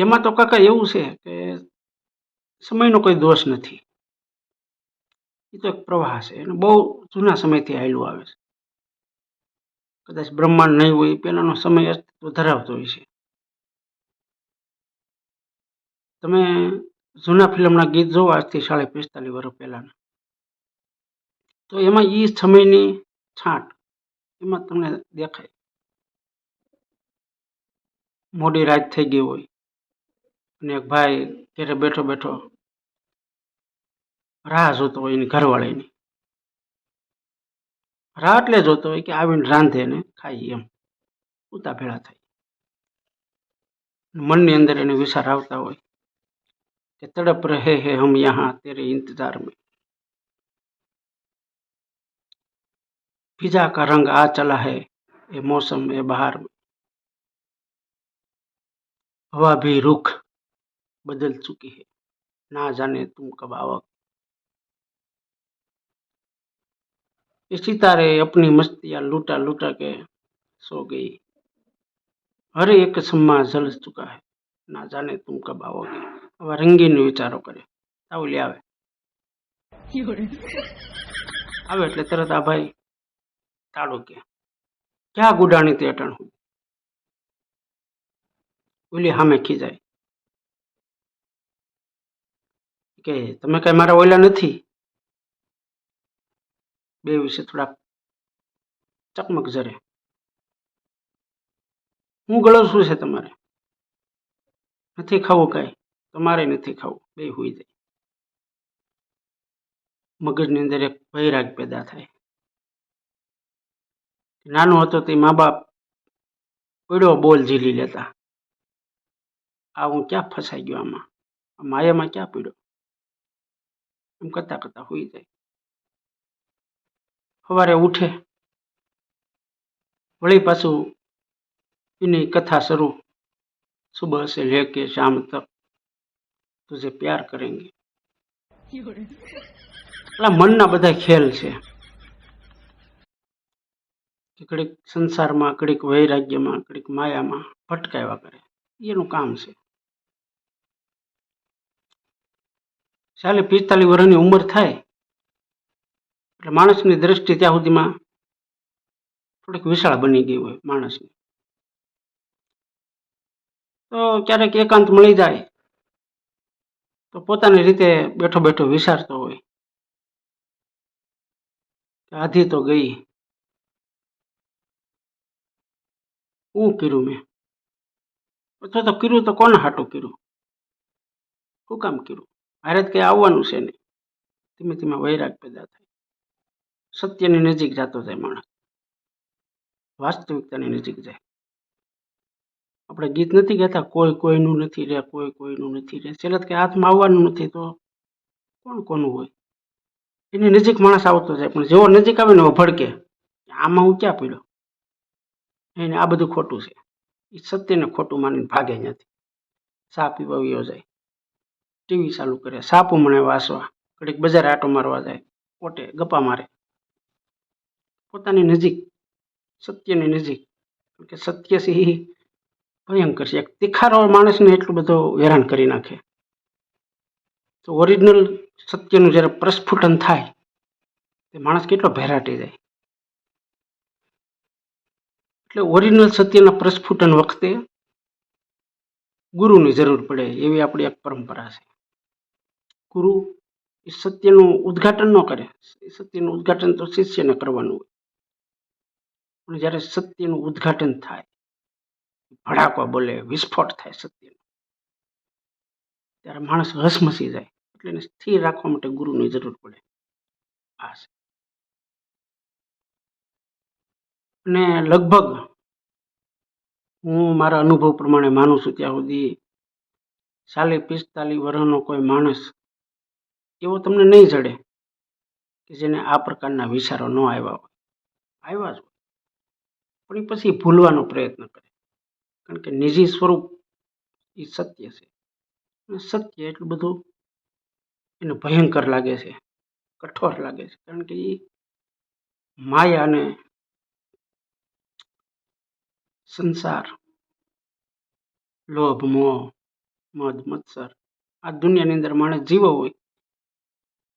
એમાં તો કાકા એવું છે કે સમયનો કોઈ દોષ નથી. એ તો એક પ્રવાહ છે, એને બહુ જૂના સમયથી આવેલું આવે છે. કદાચ બ્રહ્માંડ નહીં હોય પહેલાંનો સમય અસ્તિત્વ ધરાવતો હોય છે. તમે જૂના ફિલ્મના ગીત જોવો, આજથી સાડી પિસ્તાલીસ વર્ષ પહેલાંના. તો એમાં એ સમયની છાંટ, એમાં તમને દેખાય. મોડી રાત થઈ ગઈ હોય અને એક ભાઈ ઘરે બેઠો બેઠો રાહ જોતો હોય એની ઘરવાળીની રાહ એટલે જોતો હોય કે આવીને રાંધે ને ખાઈ એમ ઉતા ભેળા થાય મનની અંદર એને વિચાર આવતા હોય કે તડપ રહે હે હમ યહાં તેરે ઇંતજાર में फिजा का रंग आ चला है ये मौसम ये बहार में हवा भी रुख बदल चुकी है ना जाने तुम कब आओगे ये सितारे अपनी मस्तियाँ लूटा लूटा के सो गई हर एक सम्मा जल चुका है ના જાને તુમ કબ આવોગે આવા રંગીન વિચારો કરે તાવલી આવે આવે એટલે તરત આ ભાઈ તાળું કે ક્યાં ગુડાણી તે અટણ હું ઓલી સામે ખીજાય કે તમે કઈ મારા ઓલા નથી? બે વિશે થોડાક ચકમક જરે. હું ગળો શું છે તમારે? નથી ખાવું કાંઈ? તમારે નથી ખાવું. બે હોઈ જાય. મગજની અંદર એક વૈરાગ પેદા થાય. નાનો હતો તે મા બાપ પડ્યો બોલ ઝીલી લેતા. આ હું ક્યાં ફસાઈ ગયો આમાં? માયામાં ક્યાં પડ્યો? એમ કરતાં કરતાં હોઈ જાય. સવારે ઉઠે, વળી પાછું એની કથા શરૂ. સુબહ લે કે શામ તક, તુજે પ્યાર કરેંગે. એટલા મનના બધા ખેલ છે. કે ઘડીક સંસારમાં, કડીક વૈરાગ્યમાં ઘડીક માયામાં ભટકાવ્યા કરે. એનું કામ છે. ચાલે પિસ્તાલીસ વર્ષની ઉંમર થાય, એટલે માણસની દ્રષ્ટિ ત્યાં સુધીમાં થોડીક વિશાળ બની ગઈ હોય માણસની. તો ક્યારેક એકાંત મળી જાય, તો પોતાની રીતે બેઠો બેઠો વિચારતો હોય આધી તો ગઈ. હું કર્યું મેં? અથવા તો કર્યું તો કોને હાટું કર્યું? શું કામ કર્યું? મારે જ કંઈ આવવાનું છે નહીં. ધીમે ધીમે વૈરાગ પેદા થાય. સત્યની નજીક જતો જાય માણસ. વાસ્તવિકતાની નજીક જાય. આપણે ગીત નથી કહેતા કોઈ કોઈનું નથી રે, કોઈ કોઈનું નથી રે. છેલ્લે કે હાથમાં આવવાનું નથી તો કોણ કોનું હોય? એની નજીક માણસ આવતો જાય, પણ જેવો નજીક આવે ને એવો ભડકે. આમાં હું ક્યાં પીડ્યો એને આ બધું ખોટું છે. એ સત્યને ખોટું માનીને ભાગે નથી સા પીવા વયો જાય. ટીવી ચાલુ કરે, સાપો મને વાસવા ઘડીક બજારે આટો મારવા જાય કોટે ગપ્પા મારે. પોતાની નજીક, સત્યની નજીક કે સત્ય છે ભયંકર છે. એક તિખારો માણસને એટલું બધો હેરાન કરી નાખે. તો ઓરિજિનલ સત્યનું જ્યારે પ્રસ્ફુટન થાય, તે માણસ કેટલો ભેરાટી જાય. એટલે ઓરિજિનલ સત્યના પ્રસ્ફુટન વખતે ગુરુની જરૂર પડે, એવી આપણી એક પરંપરા છે. ગુરુ એ સત્યનું ઉદ્ઘાટન ન કરે. સત્યનું ઉદ્ઘાટન તો શિષ્યને કરવાનું હોય. પણ જ્યારે સત્યનું ઉદ્ઘાટન થાય ભડાકવા બોલે, વિસ્ફોટ થાય સત્યનો, ત્યારે માણસ હસમસી જાય, એટલે એને સ્થિર રાખવા માટે ગુરુની જરૂર પડે. આ છે. અને લગભગ હું મારા અનુભવ પ્રમાણે માનું છું, ત્યાં સુધી ચાલીસ પિસ્તાલીસ વર્ષનો કોઈ માણસ એવો તમને નહીં જડે કે જેને આ પ્રકારના વિચારો ન આવ્યા હોય. આવ્યા જ પણ એ પછી ભૂલવાનો પ્રયત્ન કરે. કારણ કે નિજી સ્વરૂપ એ સત્ય છે. અને સત્ય એટલું બધું એને ભયંકર લાગે છે, કઠોર લાગે છે. કારણ કે એ માયા અને સંસાર, લોભ, મોહ મધ મત્સર આ દુનિયાની અંદર માણસ જીવો હોય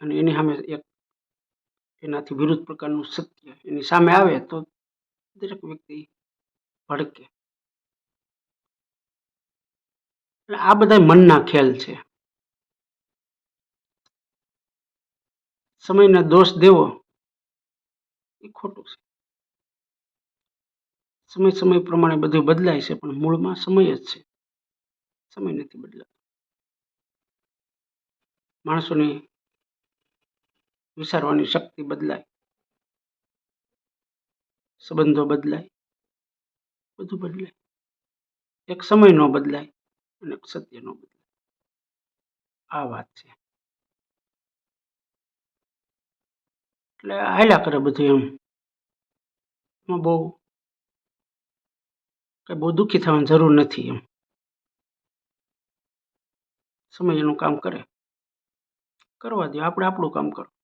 અને એની સામે એક એનાથી વિરુદ્ધ પ્રકારનું સત્ય એની સામે આવે તો દરેક વ્યક્તિ ભડકે. આ બધા મનના ખેલ છે. સમયને દોષ દેવો એ ખોટું છે. સમય સમય પ્રમાણે બધું બદલાય છે પણ મૂળમાં સમય જ છે. સમય નથી બદલાતો. માણસોની વિચારવાની શક્તિ બદલાય. સંબંધો બદલાય. બધું બદલાય. એક સમય નો બદલાય અને એક સત્ય નો બદલાય. આ વાત છે. એટલે હાલ્યા કરે બધું એમ. એમાં બહુ કઈ બહુ દુઃખી થવાની જરૂર નથી એમ. સમય એનું કામ કરે. કરવા દો, આપણે આપણું કામ કરો.